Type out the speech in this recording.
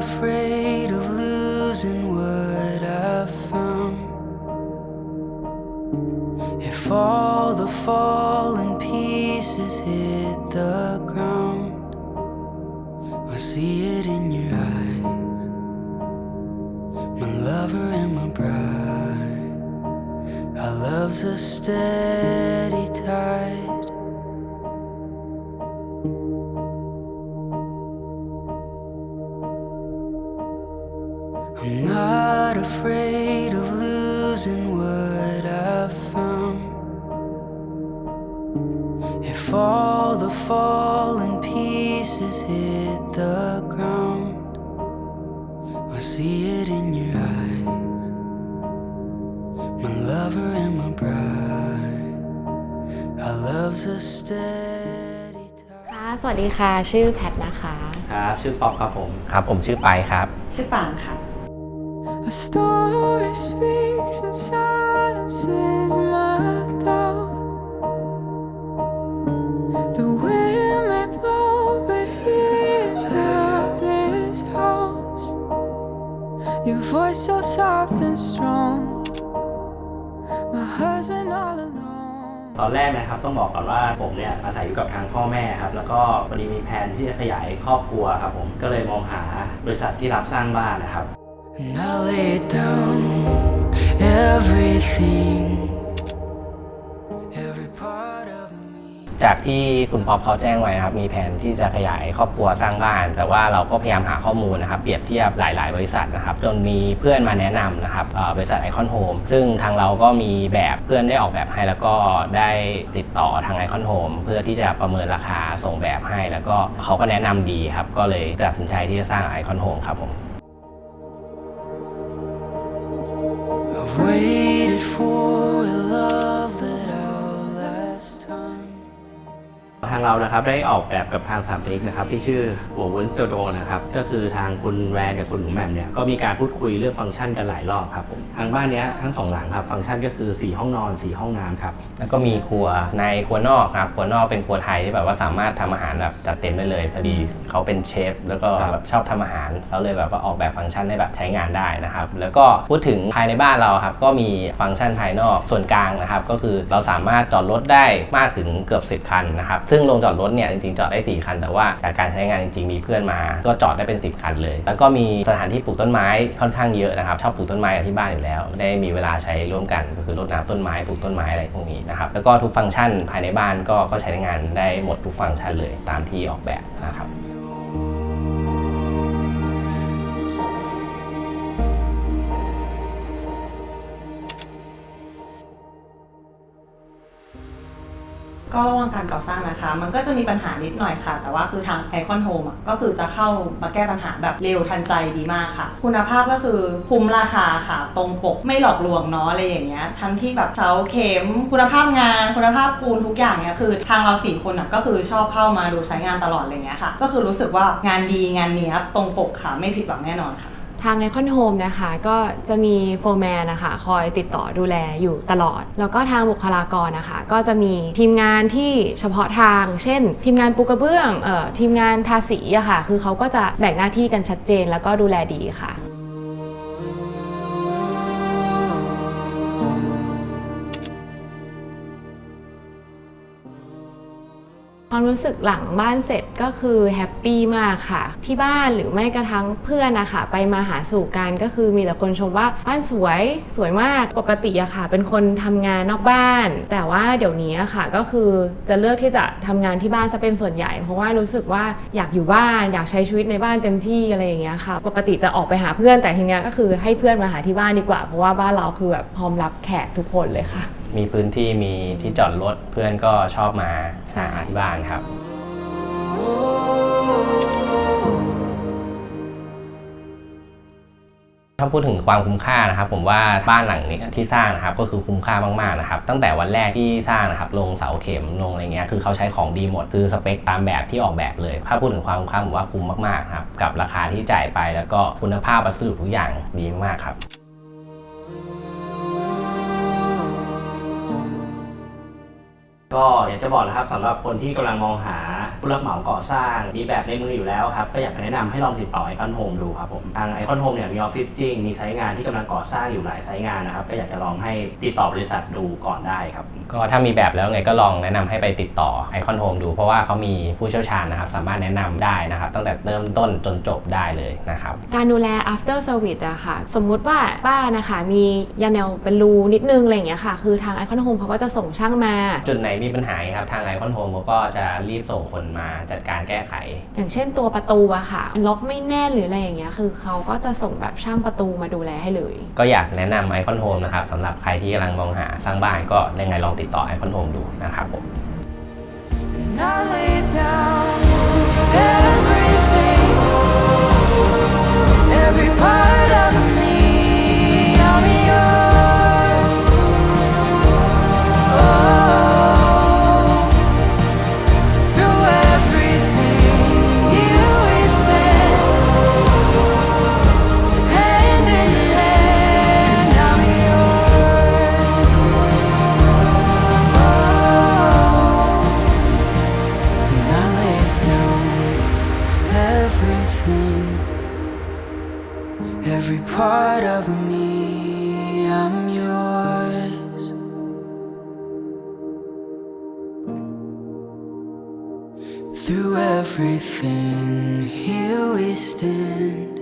afraid of losing what I've found. If all the fallen pieces hit the ground, I see it in your eyes, my lover and my bride. Our love's a steady tide. not afraid of losing what I've found. If all the fallen pieces hit the ground, I see it in your eyes, my lover and my bride. Our love's a steady tide. ค่ะ สวัสดีค่ะ ชื่อแพทนะคะ ครับ ชื่อป๊อปครับผม ครับ ผมชื่อไปครับ ชื่อปางค่ะ A story speaks and silences my doubt. The wind may blow, but here's built this house. Your voice so soft and strong. My husband all alone. ตอนแรกนะครับต้องบอกก่อนว่าผมเนี่ยอาศัยอยู่กับทางพ่อแม่ครับแล้วก็พอดีมีแผนที่จะขยายครอบครัวครับผมก็เลยมองหาบริษัทที่รับสร้างบ้านนะครับ I lay down everything, every part of me. จากที่คุณปอปเขาแจ้งไว้นะครับมีแผนที่จะขยายครอบครัวสร้างบ้าน แต่ว่าเราก็พยายามหาข้อมูลนะครับเปรียบเทียบหลาย ๆ บริษัทนะครับจนมีเพื่อนมาแนะนำนะครับเอ่อบริษัทไอคอนโฮมซึ่งทางเราก็มีแบบเพื่อนได้ออกแบบให้แล้วก็ได้ติดต่อทางไอคอนโฮมเพื่อที่จะประเมินราคาส่งแบบให้ แล้วก็เขาก็แนะนำดีครับก็เลยตัดสินใจที่จะสร้างไอคอนโฮมครับผม Wait. างเรานะครับได้ออกแบบกับทางสามเทคนะครับที่ชื่อหัววุ้นสตูดิโอนะครับก็คือทางคุณแวนกับคุณหนูแหม่มเนี่ยก็มีการพูดคุยเรื่องฟังก์ชันกันหลายรอบครับผมทางบ้านเนี้ยทั้งสองหลังครับฟังก์ชันก็คือ 4 ห้องนอน 4 ห้องน้ำครับ แล้วก็มีครัวในครัวนอกครับครัวนอกเป็นครัวไทยที่แบบว่าสามารถทำอาหารแบบจัดเต็มได้เลยพอดีเขาเป็นเชฟแล้วก็แบบชอบทำอาหารเขาเลยแบบว่าออกแบบฟังก์ชันให้แบบใช้งานได้นะครับแล้วก็พูดถึงภายในบ้านเราครับก็มีฟังก์ชันภายนอกส่วนกลางนะครับก็คือเราสามารถจอดรถได้มากถึงเกือบ 10 คันนะครับซึ่งโรงจอดรถเนี่ยจริงๆจอดได้ 4 คัน แต่ว่าจากการใช้งานจริงๆมีเพื่อนมา ก็จอดได้เป็น 10 คันเลย แล้วก็มีสถานที่ปลูกต้นไม้ค่อนข้างเยอะนะครับชอบปลูกต้นไม้ที่บ้านอยู่แล้ว ได้มีเวลาใช้ร่วมกันก็คือรดน้ำต้นไม้ปลูกต้นไม้อะไรพวกนี้นะครับแล้วก็ทุกฟังก์ชันภายในบ้านก็ก็ใช้งานได้หมดทุกฟังก์ชันเลยตามที่ออกแบบนะครับ ก็ระหว่างการก่อสร้างนะคะ มันก็จะมีปัญหานิดหน่อยค่ะ แต่ว่าคือทางไอคอนโฮมก็คือจะเข้ามาแก้ปัญหาแบบเร็วทันใจดีมากค่ะ คุณภาพก็คือคุ้มราคาค่ะ ตรงปกไม่หลอกลวงเนาะอะไรอย่างเงี้ยทั้งที่แบบเสาเข็ม คุณภาพงาน คุณภาพปูนทุกอย่างเนี่ยคือ ทางเราสี่คนอะก็คือชอบเข้ามาดูใช้งานตลอดอะไรเงี้ยค่ะ ก็คือรู้สึกว่างานดีงานเนี้ยตรงปกค่ะไม่ผิดหวังแน่นอนค่ะ ทางไอคอนโฮมนะคะก็จะมีโฟร์แมนนะคะคอยติดต่อดูแลอยู่ตลอด แล้วก็ทางบุคลากรนะคะ ก็จะมีทีมงานที่เฉพาะทาง เช่น ทีมงานปูกระเบื้องเอ่อทีมงานทาสีอะค่ะ คือเขาก็จะแบ่งหน้าที่กันชัดเจนแล้วก็ดูแลดีค่ะ ความรู้สึกหลังบ้านเสร็จก็คือแฮปปี้มากค่ะ ที่บ้านหรือไม่กระทั่งเพื่อนนะคะไปมาหาสู่กันก็คือมีแต่คนชมว่าบ้านสวยสวยมากปกติอะค่ะ เป็นคนทำงานนอกบ้าน แต่ว่าเดี๋ยวนี้อะค่ะก็คือจะเลือกที่จะทำงานที่บ้านซะเป็นส่วนใหญ่ เพราะว่ารู้สึกว่าอยากอยู่บ้าน อยากใช้ชีวิตในบ้านเต็มที่อะไรอย่างเงี้ยค่ะ ปกติจะออกไปหาเพื่อนแต่ทีเนี้ยก็คือให้เพื่อนมาหาที่บ้านดีกว่า เพราะว่าบ้านเราคือแบบพร้อมรับแขกทุกคนเลยค่ะ มีพื้นที่มีที่จอดรถเพื่อนก็ชอบมาหาที่บ้านครับ ถ้าพูดถึงความคุ้มค่านะครับ ผมว่าบ้านหลังนี้ที่สร้างนะครับก็คือคุ้มค่ามากๆนะครับ ตั้งแต่วันแรกที่สร้างนะครับลงเสาเข็มลงอะไรเงี้ยคือเขาใช้ของดีหมดคือสเปคตามแบบที่ออกแบบเลย ถ้าพูดถึงความคุ้มค่าผมว่าคุ้มมากๆครับกับราคาที่จ่ายไปแล้วก็คุณภาพวัสดุทุกอย่างดีมากครับ ก็อยากจะบอกนะครับสำหรับคนที่กำลังมองหา ผู้รับเหมาก่อสร้างมีแบบในมืออยู่แล้วครับก็อยากจะแนะนำให้ลองติดต่อไอคอนโฮมดูครับผมทางไอคอนโฮมเนี่ยมีออฟฟิศจริงมีไซต์งานที่กำลังก่อสร้างอยู่หลายไซต์งานนะครับก็อยากจะลองให้ติดต่อบริษัทดูก่อนได้ครับ ก็ถ้ามีแบบแล้วไงก็ลองแนะนำให้ไปติดต่อไอคอนโฮมดู เพราะว่าเขามีผู้เชี่ยวชาญนะครับ สามารถแนะนำได้นะครับ ตั้งแต่เริ่มต้นจนจบได้เลยนะครับ การดูแล after service อะค่ะ สมมุติว่าบ้านนะคะ มียาแนวเป็นรูนิดนึงอะไรอย่างเงี้ยค่ะ คือทาง Icon Home เขาก็จะส่งช่างมา จุดไหนมีปัญหาครับทางไอคอนโฮมเขาก็จะรีบส่งคนมาจัดการแก้ไข อย่างเช่นตัวประตูอะค่ะ ล็อกไม่แน่นหรืออะไรอย่างเงี้ยคือเขาก็จะส่งแบบช่างประตูมาดูแลให้เลย ก็อยากแนะนำไอคอนโฮมนะครับสำหรับใครที่กำลังมองหาสร้างบ้านก็ยังไงลองติดต่อไอคอนโฮมดูนะครับผม And I lay down Through everything, here we stand,